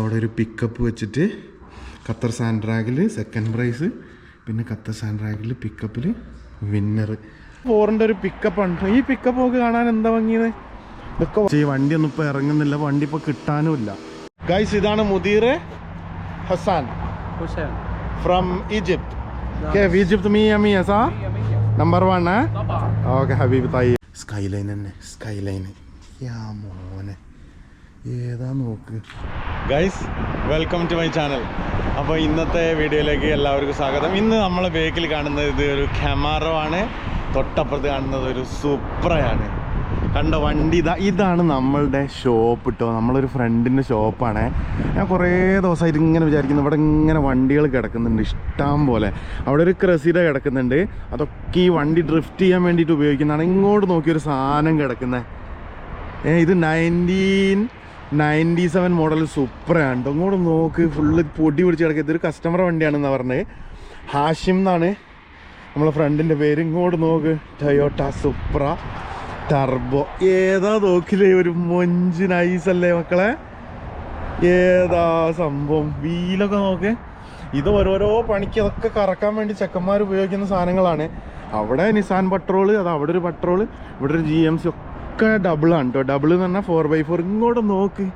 അവിടെ ഒരു പിക്കപ്പ് വെച്ചിട്ട് ഖത്തർ സാൻഡ്രാഗിൽ സെക്കൻഡ് പ്രൈസ് പിന്നെ ഖത്തർ സാൻഡ്രാഗിൽ പിക്കപ്പിൽ വിന്നർ ഫോറിന്റെ ഒരു പിക്കപ്പ് ഉണ്ട് ഈ പിക്കപ്പ് ഒക്കെ കാണാൻ എന്താ ഭംഗിയത് ഇതൊക്കെ ഈ വണ്ടി ഒന്നും ഇപ്പോൾ ഇറങ്ങുന്നില്ല. വണ്ടി ഇപ്പോൾ കിട്ടാനുമില്ല ഗൈസ് ഇതാണ് Mudeer Hassan from Egypt Egypt me അമി ഹസാ നമ്പർ വൺ ഓക്കെ ഹബീബ് തായി. സ്കൈ ലൈൻ തന്നെ സ്കൈ ലൈന് യാ മോനെ. ഏതാ നോക്ക്. Guys welcome to my channel അപ്പോൾ ഇന്നത്തെ വീഡിയോയിലേക്ക് എല്ലാവർക്കും സ്വാഗതം. ഇന്ന് നമ്മൾ ബേക്കിൽ കാണുന്നത് ഇത് ഒരു ക്യാമറോ ആണ്. തൊട്ടപ്പുറത്ത് കാണുന്നത് ഒരു സൂപ്രയാണ് കണ്ട വണ്ടി ഇതാ ഇതാണ് നമ്മളുടെ ഷോപ്പ് കേട്ടോ നമ്മളൊരു ഫ്രണ്ടിന്റെ ഷോപ്പാണ് ഞാൻ കുറേ ദിവസമായിട്ട് ഇങ്ങനെ വിചാരിക്കുന്നു. ഇവിടെ ഇങ്ങനെ വണ്ടികൾ കിടക്കുന്നുണ്ട് ഇഷ്ടം പോലെ. അവിടെ ഒരു ക്രസീഡ കിടക്കുന്നുണ്ട്. അതൊക്കെ ഈ വണ്ടി ഡ്രിഫ്റ്റ് ചെയ്യാൻ വേണ്ടിയിട്ട് ഉപയോഗിക്കുന്നതാണ്. ഇങ്ങോട്ട് നോക്കിയൊരു സാധനം കിടക്കുന്നത് ഏ ഇത് നയന്റീൻ നയന്റി സെവൻ മോഡൽ സൂപ്പറാണ് ആണ് ഇങ്ങോട്ട് നോക്ക് ഫുള്ള് പൊടി പിടിച്ച് കിടക്കുക ഇതൊരു കസ്റ്റമർ വണ്ടിയാണെന്ന് പറഞ്ഞത് ഹാഷിം എന്നാണ്. നമ്മളെ ഫ്രണ്ടിന്റെ പേര്. ഇങ്ങോട്ട് നോക്ക്. Toyota Supra. ടർബോ. ഏതാ നോക്കില്ലേ? ഒരു മൊഞ്ച് നൈസല്ലേ മക്കളെ? ഏതാ സംഭവം? വീലൊക്കെ നോക്ക്. ഇത് ഓരോരോ പണിക്ക് അതൊക്കെ കറക്കാൻ വേണ്ടി ചെക്കന്മാർ ഉപയോഗിക്കുന്ന സാധനങ്ങളാണ്. അവിടെ നിസാൻ പട്രോൾ അത് അവിടെ ഒരു പട്രോൾ ഇവിടെ ഒരു ജി എം സി ഡബിളാണ് കേട്ടോ ഡബിൾ എന്ന് പറഞ്ഞാൽ ഫോർ ബൈ ഫോർ ഇങ്ങോട്ട് നോക്ക്.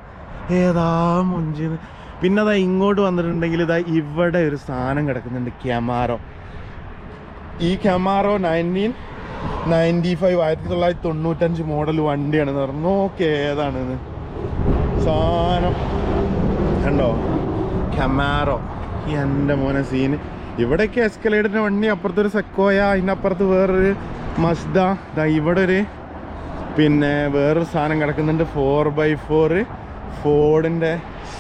ഏതാ മൊഞ്ചിന്ന്. പിന്നെ അതാ ഇങ്ങോട്ട് വന്നിട്ടുണ്ടെങ്കിൽ ഇതാ ഇവിടെ ഒരു സാധനം കിടക്കുന്നുണ്ട്. ക്യാമാറോ ഈ ക്യാമാറോ നയന്റീൻ നയന്റി ഫൈവ് ആയിരത്തി തൊള്ളായിരത്തി തൊണ്ണൂറ്റഞ്ച് മോഡൽ വണ്ടിയാണെന്ന് പറഞ്ഞു. നോക്ക് ഏതാണ് സാധനം. കണ്ടോ? ക്യാമാറോ എന്റെ മോനെ സീന് ഇവിടെയൊക്കെ എസ്കലേറ്ററിന്റെ വണ്ടി അപ്പുറത്തൊരു സെക്കോയ അതിന്റെ അപ്പുറത്ത് വേറൊരു മസ്ദ ഇവിടെ ഒരു പിന്നെ വേറൊരു സാധനം കിടക്കുന്നുണ്ട്. ഫോർ ബൈ ഫോർ ഫോർഡിന്റെ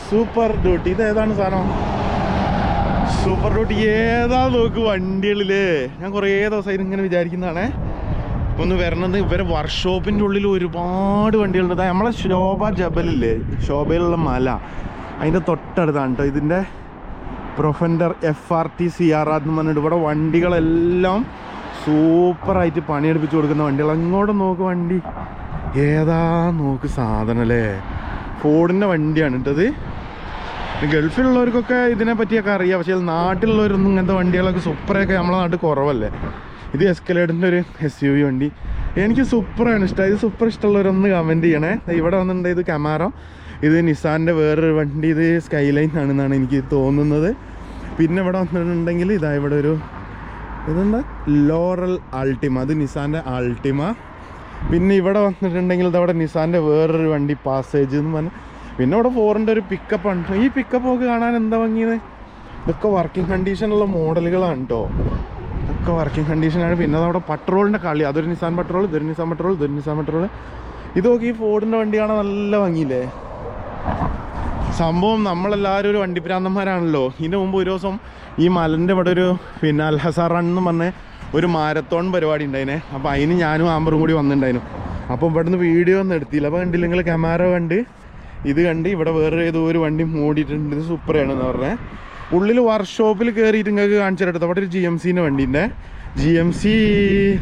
സൂപ്പർ ഡ്യൂട്ടി ഇത് ഏതാണ് സാധനം? സൂപ്പർ ഡ്യൂട്ടി ഏതാ നോക്ക് വണ്ടികളിൽ ഞാൻ കുറേ ദിവസമായിട്ട് ഇങ്ങനെ വിചാരിക്കുന്നതാണേ. ഒന്ന് വരണത്. ഇവരെ വർക്ക്ഷോപ്പിന്റെ ഉള്ളിൽ ഒരുപാട് വണ്ടികളുണ്ട്. നമ്മളെ ശോഭ ജബലില്ലേ? ശോഭയിലുള്ള മല. അതിന്റെ തൊട്ടടുത്താണ് കേട്ടോ ഇതിന്റെ പ്രൊഫൻഡർ F R T C R R എന്ന് പറഞ്ഞിട്ട് ഇവിടെ വണ്ടികളെല്ലാം സൂപ്പറായിട്ട് പണിയെടുപ്പിച്ച് കൊടുക്കുന്ന വണ്ടികൾ അങ്ങോട്ട് നോക്ക് വണ്ടി. ഏതാ നോക്ക് സാധനം അല്ലേ ഫോർഡിന്റെ വണ്ടിയാണ് കേട്ടത് ഗൾഫിലുള്ളവർക്കൊക്കെ ഇതിനെ പറ്റിയൊക്കെ അറിയാം. പക്ഷേ നാട്ടിലുള്ളവരൊന്നും ഇങ്ങനത്തെ വണ്ടികളൊക്കെ സൂപ്പറൊക്കെ നമ്മളെ നാട്ടിൽ കുറവല്ലേ? ഇത് എസ്കലേറ്ററിന്റെ ഒരു എസ് യു വി വണ്ടി. എനിക്ക് സൂപ്പറാണ് ഇഷ്ടം. ഇത് സൂപ്പർ ഇഷ്ടമുള്ളവരൊന്ന് കമന്റ് ചെയ്യണേ. ഇവിടെ വന്നിട്ടുണ്ട് ഇത് കമാറോ ഇത് നിസാന്റെ വേറൊരു വണ്ടി. ഇത് സ്കൈലൈൻ ആണെന്നാണ് എനിക്ക് തോന്നുന്നത്. പിന്നെ ഇവിടെ വന്നിട്ടുണ്ടെങ്കിൽ ഇതാ ഇവിടെ ഒരു ഇതെന്താ? ലോറൽ ആൾട്ടിമ അത് നിസാന്റെ ആൾട്ടിമ പിന്നെ ഇവിടെ വന്നിട്ടുണ്ടെങ്കിൽ ഇതവിടെ നിസാന്റെ വേറൊരു വണ്ടി പാസേജ് എന്ന് പറഞ്ഞു. പിന്നെ അവിടെ ഫോറിന്റെ ഒരു പിക്കപ്പ് ഉണ്ട്. ഈ പിക്കപ്പ് ഒക്കെ കാണാൻ എന്താ ഭംഗിയത് ഇതൊക്കെ വർക്കിംഗ് കണ്ടീഷനുള്ള മോഡലുകളാണ് കേട്ടോ ഇതൊക്കെ വർക്കിംഗ് കണ്ടീഷനാണ് പിന്നെ അതവിടെ പട്രോളിന്റെ കളി. അതൊരു നിസാൻ പട്രോൾ ഇതൊരു നിസാൻ പട്രോൾ ഇതൊരു നിസാൻ പട്രോൾ ഇതൊക്കെ ഈ ഫോർഡിന്റെ വണ്ടി കാണാൻ നല്ല ഭംഗിയില്ലേ? സംഭവം നമ്മളെല്ലാവരും ഒരു വണ്ടിപ്രാന്തന്മാരാണല്ലോ ഇതിന് മുമ്പ് ഒരു ദിവസം ഈ മലന്റെ ഇവിടെ ഒരു പിന്നെ അൽഹസാർ റൺ പറഞ്ഞ ഒരു മാരത്തോൺ പരിപാടി ഉണ്ടായിനെ. അപ്പോൾ അതിന് ഞാനും ആമ്പറും കൂടി വന്നിട്ടുണ്ടായിരുന്നു അപ്പോൾ ഇവിടുന്ന് വീഡിയോ ഒന്നും എടുത്തില്ല. അപ്പോൾ കണ്ടില്ല നിങ്ങൾ ക്യാമറ കണ്ട്? ഇത് കണ്ട് ഇവിടെ വേറെ ഏതോ ഒരു വണ്ടി മൂടിയിട്ടുണ്ട്. ഇത് സൂപ്പറാണെന്ന് പറഞ്ഞത് ഉള്ളിൽ വർക്ക്ഷോപ്പിൽ കയറിയിട്ട് നിങ്ങൾക്ക് കാണിച്ചിട്ട് അവിടെ ഒരു ജി എം സിന്റെ വണ്ടീന്റെ G M C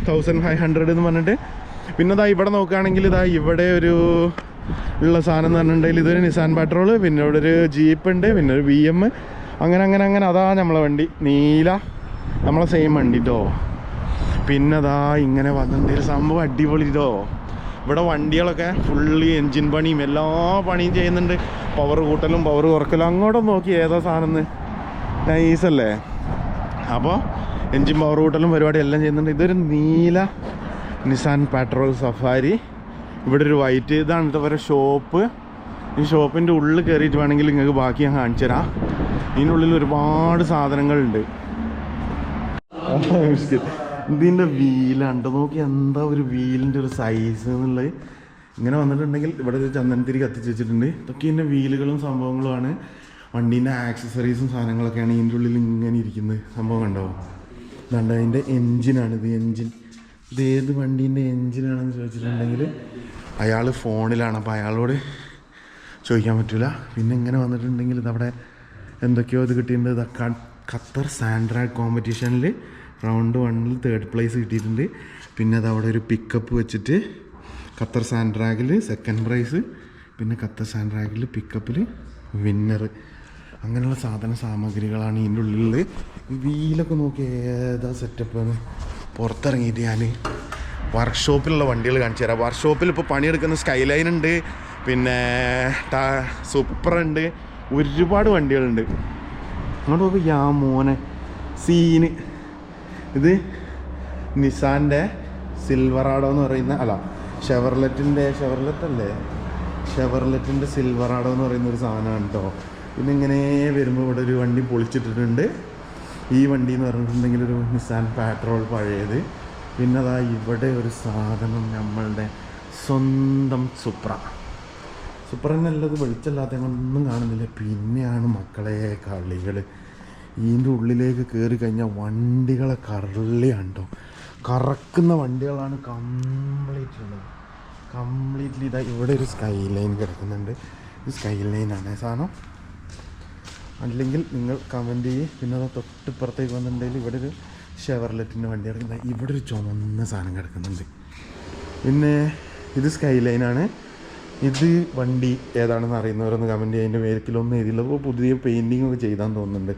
thousand five hundred എന്ന് പറഞ്ഞിട്ട്. പിന്നെ ഇതാ ഇവിടെ നോക്കുകയാണെങ്കിൽ ഇതാ ഇവിടെ ഒരു ഉള്ള സാധനം എന്ന് പറഞ്ഞിട്ടുണ്ടെങ്കിൽ ഇതൊരു നിസാൻ പെട്രോൾ പിന്നെ ഇവിടെ ഒരു ജീപ്പ് ഉണ്ട് പിന്നെ ഒരു വി എം അങ്ങനെ അങ്ങനെ അങ്ങനെ. അതാ നമ്മളെ വണ്ടി. നീല. നമ്മളെ സെയിം വണ്ടി കേട്ടോ പിന്നെ അതാ ഇങ്ങനെ വന്നിട്ടുണ്ട് ഒരു സംഭവം അടിപൊളി ഇതോ? ഇവിടെ വണ്ടികളൊക്കെ ഫുള്ളി എൻജിൻ പണിയും എല്ലാ പണിയും ചെയ്യുന്നുണ്ട്. പവർ കൂട്ടലും പവർ കുറക്കലും. അങ്ങോട്ടും നോക്കി ഏതാ സാധനം നൈസല്ലേ? അപ്പോൾ എൻജിൻ പവർ കൂട്ടലും പരിപാടി എല്ലാം ചെയ്യുന്നുണ്ട്. ഇതൊരു നീല നിസാൻ പെട്രോൾ സഫാരി ഇവിടെ ഒരു വൈറ്റ് ഇതാണ് ഇതുവരെ ഷോപ്പ് ഈ ഷോപ്പിന്റെ ഉള്ളിൽ കയറിയിട്ട് വേണമെങ്കിൽ നിങ്ങൾക്ക് ബാക്കി ഞാൻ കാണിച്ചു തരാം. ഇതിനുള്ളിൽ ഒരുപാട് സാധനങ്ങളുണ്ട്. ഇതിന്റെ വീലുണ്ട് നോക്കി എന്താ ഒരു വീലിന്റെ ഒരു സൈസ് എന്നുള്ളത്. ഇങ്ങനെ വന്നിട്ടുണ്ടെങ്കിൽ ഇവിടെ ഒരു ചന്ദനത്തിരി കത്തിച്ച് വെച്ചിട്ടുണ്ട്. ഇതൊക്കെ ഇതിന്റെ വീലുകളും സംഭവങ്ങളുമാണ് വണ്ടീന്റെ ആക്സസറീസും സാധനങ്ങളൊക്കെയാണ് ഇതിന്റെ ഉള്ളിൽ ഇങ്ങനെ ഇരിക്കുന്നത്. സംഭവം കണ്ടോ? ഇതാണ്ട് അതിന്റെ എൻജിനാണ് ഇത് എൻജിൻ ഇത് ഏത് വണ്ടീന്റെ എൻജിനാണെന്ന് ചോദിച്ചിട്ടുണ്ടെങ്കിൽ അയാൾ ഫോണിലാണ്. അപ്പോൾ അയാളോട് ചോദിക്കാൻ പറ്റില്ല പിന്നെ ഇങ്ങനെ വന്നിട്ടുണ്ടെങ്കിൽ ഇതവിടെ എന്തൊക്കെയോ ഇത് കിട്ടിയിട്ടുണ്ട്. ഖത്തർ സാൻഡ്രാഡ് കോമ്പറ്റീഷനിൽ റൗണ്ട് വണ്ണിൽ തേർഡ് പ്ലേസ് കിട്ടിയിട്ടുണ്ട്. പിന്നെ അത് അവിടെ ഒരു പിക്കപ്പ് വെച്ചിട്ട് ഖത്തർ സാൻഡ്രാഗിൽ സെക്കൻഡ് പ്രൈസ് പിന്നെ ഖത്തർ സാൻഡ്രാഗിൽ പിക്കപ്പിൽ വിന്നർ അങ്ങനെയുള്ള സാധന സാമഗ്രികളാണ് ഇതിന്റെ ഉള്ളിൽ വീലൊക്കെ നോക്കി ഏതാ സെറ്റപ്പ് എന്ന് പുറത്തിറങ്ങിയിട്ട് ഞാൻ വർക്ക്ഷോപ്പിലുള്ള വണ്ടികൾ കാണിച്ചു തരാം. വർക്ക്ഷോപ്പിൽ ഇപ്പോൾ പണിയെടുക്കുന്ന സ്കൈലൈൻ ഉണ്ട് പിന്നെ സൂപ്പർ ഉണ്ട് ഒരുപാട് വണ്ടികളുണ്ട്. അങ്ങോട്ട് നോക്ക് യാ മോനെ സീന് ഇത് നിസാന്റെ സിൽവറാഡോ എന്ന് പറയുന്ന അല്ല ഷെവർലെറ്റിന്റെ ഷെവർലെറ്റ് അല്ലേ ഷെവർലെറ്റിന്റെ സിൽവറാഡോ എന്ന് പറയുന്ന ഒരു സാധനമാണ് കേട്ടോ ഇതിങ്ങനെ വരുമ്പോൾ ഇവിടെ ഒരു വണ്ടി പൊളിച്ചിട്ടിട്ടുണ്ട്. ഈ വണ്ടി എന്ന് പറഞ്ഞിട്ടുണ്ടെങ്കിൽ ഒരു നിസാൻ പാട്രോൾ പഴയത്. പിന്നെ അതാ ഇവിടെ ഒരു സാധനം നമ്മളുടെ സ്വന്തം സുപ്ര സുപ്രനല്ലത് വെളിച്ചല്ലാത്ത കൊണ്ടൊന്നും കാണുന്നില്ല. പിന്നെയാണ് മക്കളെ കളികൾ ഇതിന്റെ ഉള്ളിലേക്ക് കയറി കഴിഞ്ഞാൽ വണ്ടികളെ കറളിയാണ്ടോ കറക്കുന്ന വണ്ടികളാണ് കംപ്ലീറ്റ് ഉള്ളത്. കംപ്ലീറ്റ്ലി ഇതാ ഇവിടെ ഒരു സ്കൈ ലൈൻ കിടക്കുന്നുണ്ട്. ഇത് സ്കൈ ലൈനാണ് സാധനം അല്ലെങ്കിൽ നിങ്ങൾ കമന്റ് ചെയ്യും. പിന്നെ അത് തൊട്ടിപ്പുറത്തേക്ക് വന്നിട്ടുണ്ടെങ്കിൽ ഇവിടെ ഒരു ഷെവർലെറ്റിന്റെ വണ്ടി കിടക്കുന്നത് ഇവിടെ ഒരു ചുമന്ന സാധനം കിടക്കുന്നുണ്ട്. പിന്നെ ഇത് സ്കൈ ലൈനാണ് ഇത് വണ്ടി ഏതാണെന്ന് അറിയുന്നവരൊന്ന് കമന്റ് ചെയ്യുക അതിന്റെ മേൽക്കിലൊന്നും എഴുതിയില്ല അപ്പോൾ പുതിയ പെയിന്റിങ് ഒക്കെ ചെയ്താന്ന് തോന്നുന്നുണ്ട്.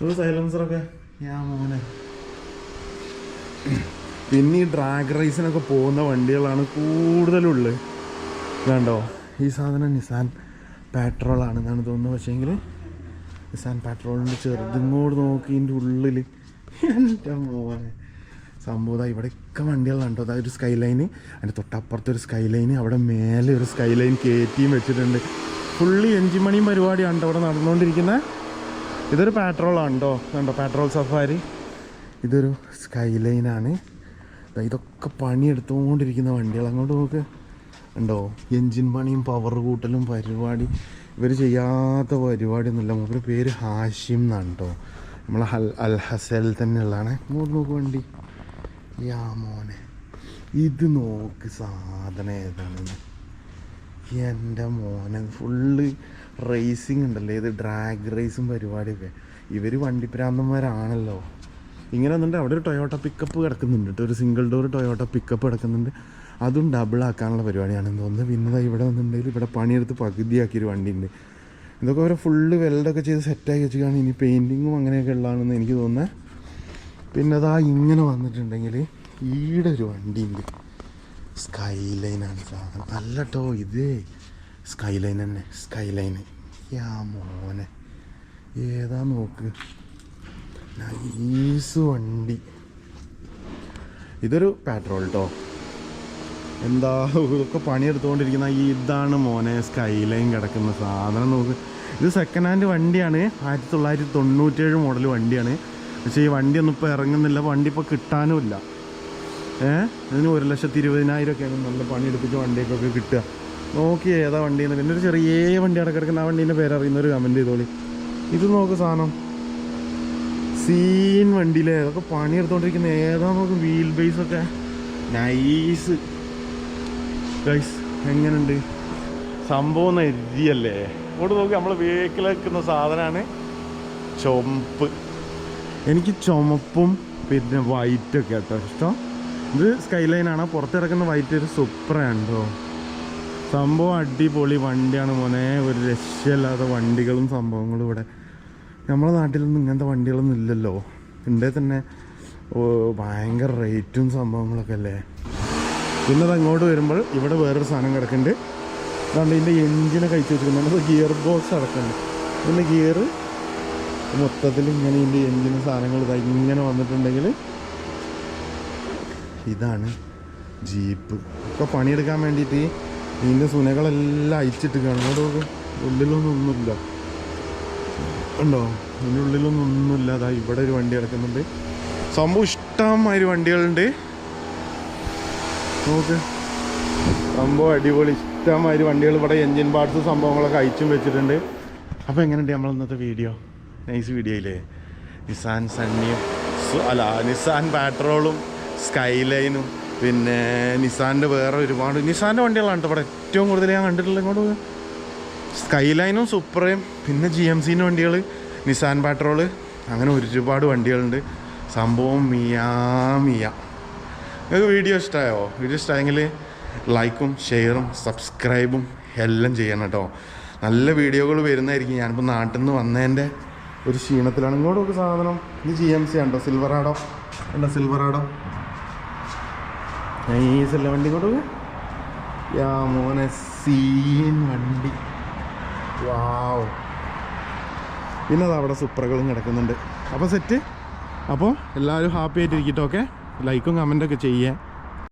ഇത് സൈലൻസറൊക്കെ ഞാൻ മോനെ. പിന്നെ ഈ ഡ്രാഗ് റേസിനൊക്കെ പോകുന്ന വണ്ടികളാണ് കൂടുതലുള്ളത് കണ്ടോ ഈ സാധനം നിസാൻ പെട്രോളാണ് എന്നാണ് തോന്നുന്നത്. പക്ഷേങ്കിൽ നിസാൻ പെട്രോളിന്റെ ചെറുതിങ്ങോട്ട് നോക്കി ഇതിന്റെ ഉള്ളിൽ എന്റെ മോനെ. സംഭവം ഇവിടെയൊക്കെ വണ്ടികളാണ് കേട്ടോ അതായത് ഒരു സ്കൈ ലൈന് അതിന്റെ തൊട്ടപ്പുറത്ത് ഒരു സ്കൈ ലൈന് അവിടെ മേലെ ഒരു സ്കൈ ലൈൻ കയറ്റിയും വെച്ചിട്ടുണ്ട്. ഫുള്ളി എഞ്ചിൻ മണിയും പരിപാടിയാണ് അവിടെ നടന്നുകൊണ്ടിരിക്കുന്നത് ഇതൊരു പാട്രോൾ കേട്ടോ കണ്ടോ? പാട്രോൾ സഫാരി ഇതൊരു സ്കൈ ലൈനാണ് ഇതൊക്കെ പണിയെടുത്തുകൊണ്ടിരിക്കുന്ന വണ്ടികൾ അങ്ങോട്ട് നോക്ക്. ഉണ്ടോ എൻജിൻ പണിയും പവർ കൂട്ടലും പരിപാടി. ഇവർ ചെയ്യാത്ത പരിപാടിയൊന്നുമില്ല. മൂപ്പര് പേര് ഹാഷിം എന്നാണ് കേട്ടോ നമ്മളെ ഹൽ അൽ ഹസൽ തന്നെയുള്ളതാണ്. ഇങ്ങോട്ട് നോക്ക് വണ്ടി. യാ മോനെ. ഇത് നോക്ക് സാധനം ഏതാണെന്ന് എന്റെ മോനെ ഫുള്ള് റേസിംഗ് ഉണ്ടല്ലേ. ഇത് ഡ്രാഗ് റേസും പരിപാടിയൊക്കെ. ഇവർ വണ്ടിപ്രാന്തന്മാരാണല്ലോ. ഇങ്ങനെ വന്നിട്ട് അവിടെ ഒരു ടൊയോട്ട പിക്കപ്പ് കിടക്കുന്നുണ്ട് കേട്ടോ. ഒരു സിംഗിൾ ഡോർ ടൊയോട്ട പിക്കപ്പ് കിടക്കുന്നുണ്ട്. അതും ഡബിൾ ആക്കാനുള്ള പരിപാടിയാണെന്ന് തോന്നുന്നത് പിന്നെ ഇവിടെ വന്നിട്ടുണ്ടെങ്കിൽ ഇവിടെ പണിയെടുത്ത് പകുതിയാക്കിയൊരു വണ്ടി ഉണ്ട് ഇതൊക്കെ അവരെ ഫുള്ള് വെൽഡൊക്കെ ചെയ്ത് സെറ്റാക്കി വെച്ചിട്ടാണ് ഇനി പെയിന്റിങ്ങും അങ്ങനെയൊക്കെ ഉള്ളതാണെന്ന് എനിക്ക് തോന്നുന്നത് പിന്നെ അതാ ഇങ്ങനെ വന്നിട്ടുണ്ടെങ്കിൽ ഈടെ ഒരു വണ്ടിയുണ്ട്. സ്കൈ ആണ് സാധനം. അല്ല കേട്ടോ ഇതേ സ്കൈ ലൈൻ തന്നെ. സ്കൈ യാ മോനെ. ഏതാ നോക്ക്. നൈസ് വണ്ടി. ഇതൊരു പെട്രോൾ ട്ടോ. എന്താ ഇതൊക്കെ പണിയെടുത്തുകൊണ്ടിരിക്കുന്ന ഈ ഇതാണ് മോനെ. സ്കൈ ലൈൻ കിടക്കുന്ന സാധനം നോക്ക്. ഇത് സെക്കൻഡ് ഹാൻഡ് വണ്ടിയാണ്. ആയിരത്തി തൊള്ളായിരത്തി തൊണ്ണൂറ്റേഴ് മോഡൽ വണ്ടിയാണ്. പക്ഷേ ഈ വണ്ടിയൊന്നും ഇപ്പോൾ ഇറങ്ങുന്നില്ല. വണ്ടി ഇപ്പോൾ കിട്ടാനുമില്ല. ഏഹ് അതിന് ഒരു ലക്ഷത്തി ഇരുപതിനായിരം ഒക്കെയാണ് നല്ല പണിയെടുപ്പിച്ച വണ്ടിയൊക്കെ കിട്ടുക. നോക്കി ഏതാ വണ്ടിയെന്ന് പിന്നെ ഒരു ചെറിയ വണ്ടി അടക്കിടക്കുന്ന കിടക്കുന്ന ആ വണ്ടീന്റെ പേരറിയുന്നൊരു കമന്റ് ചെയ്തോളി. ഇത് നോക്ക് സാധനം. സീൻ വണ്ടിയിലെ. അതൊക്കെ പണിയെടുത്തോണ്ടിരിക്കുന്ന. ഏതാ നോക്ക് വീൽ ബേസ് ഒക്കെ. നൈസ് ഗൈസ് എങ്ങനെയുണ്ട് സംഭവം എരിയല്ലേ? ഇങ്ങോട്ട് നോക്കി നമ്മൾ വെഹിക്കിൾ വെക്കുന്ന സാധനമാണ് ചുമപ്പ് എനിക്ക് ചുമപ്പും പിന്നെ വൈറ്റൊക്കെ കേട്ടോ ഇഷ്ടം. ഇത് സ്കൈ ലൈനാണ് പുറത്തിറക്കുന്ന വൈറ്റ് ഒരു സൂപ്പറാണ് കേട്ടോ സംഭവം അടിപൊളി വണ്ടിയാണ് മോനെ. ഒരു രക്ഷയില്ലാത്ത വണ്ടികളും സംഭവങ്ങളും ഇവിടെ. നമ്മുടെ നാട്ടിലൊന്നും ഇങ്ങനത്തെ വണ്ടികളൊന്നും ഇല്ലല്ലോ. ഉണ്ടേ തന്നെ ഭയങ്കര റേറ്റും സംഭവങ്ങളൊക്കെ അല്ലേ? പിന്നെ അങ്ങോട്ട് വരുമ്പോൾ ഇവിടെ വേറൊരു സാധനം കിടക്കുന്നുണ്ട്. അതുകൊണ്ട് ഇതിന്റെ എഞ്ചിനെ കഴിച്ചു വെച്ചിരിക്കുന്നത് ഗിയർ ബോക്സ് അടക്കുന്നുണ്ട് പിന്നെ ഗിയർ മൊത്തത്തിൽ ഇങ്ങനെ ഇതിന്റെ എഞ്ചിന് സാധനങ്ങൾ ഇതായി ഇങ്ങനെ വന്നിട്ടുണ്ടെങ്കിൽ ഇതാണ് ജീപ്പ്. ഇപ്പൊ പണിയെടുക്കാൻ വേണ്ടിയിട്ട് ഇതിന്റെ സുനകളെല്ലാം അയച്ചിട്ട് കാണുന്നതോട് ഉള്ളിലൊന്നും ഒന്നുമില്ല. ഉണ്ടോ? ഇതിന്റെ ഉള്ളിലൊന്നും ഒന്നുമില്ല. അതാ ഇവിടെ ഒരു വണ്ടി കിടക്കുന്നുണ്ട്. സംഭവം ഇഷ്ടമായൊരു വണ്ടികളുണ്ട്. നോക്ക്. സംഭവം അടിപൊളി. ഇഷ്ടമായൊരു വണ്ടികൾ ഇവിടെ എൻജിൻ പാർട്സ് സംഭവങ്ങളൊക്കെ അയച്ചും വെച്ചിട്ടുണ്ട്. അപ്പോൾ എങ്ങനെയുണ്ട് നമ്മൾ ഇന്നത്തെ വീഡിയോ? നൈസ് വീഡിയോ ഇല്ലേ നിസാൻ സണ്ണിയും അല്ല നിസാൻ പാട്രോളും സ്കൈലൈനും പിന്നെ നിസാന്റെ വേറെ ഒരുപാട്. നിസാന്റെ വണ്ടികളാണ് ഇവിടെ ഏറ്റവും കൂടുതൽ ഞാൻ കണ്ടിട്ടുള്ളത് ഇങ്ങോട്ട് സ്കൈ സൂപ്പറയും പിന്നെ ജി എം സിന്റെ വണ്ടികൾ നിസാൻ പാട്രോൾ അങ്ങനെ ഒരുപാട് വണ്ടികളുണ്ട്. സംഭവം മിയാ മിയ. നിങ്ങൾക്ക് വീഡിയോ ഇഷ്ടമായോ വീഡിയോ ഇഷ്ടമായെങ്കിൽ ലൈക്കും ഷെയറും സബ്സ്ക്രൈബും എല്ലാം ചെയ്യണം കേട്ടോ നല്ല വീഡിയോകൾ വരുന്നതായിരിക്കും. ഞാനിപ്പോൾ നാട്ടിൽ നിന്ന് വന്നതിന്റെ ഒരു ക്ഷീണത്തിലാണ്. ഇങ്ങോട്ട് നോക്ക് സാധനം. ഇത് ജി എം സി ഉണ്ടോ സിൽവറാഡോ ഉണ്ടോ സിൽവറാഡോ നൈസല്ല വണ്ടി കൊണ്ട് യാ മോനെ സീൻ വണ്ടി. വാവ്. പിന്നെ അത് അവിടെ സുപ്രകളും കിടക്കുന്നുണ്ട്. അപ്പോൾ സെറ്റ് അപ്പോൾ എല്ലാവരും ഹാപ്പി ആയിട്ടിരിക്കട്ടെ ഓക്കെ ലൈക്കും കമന്റൊക്കെ ചെയ്യേ.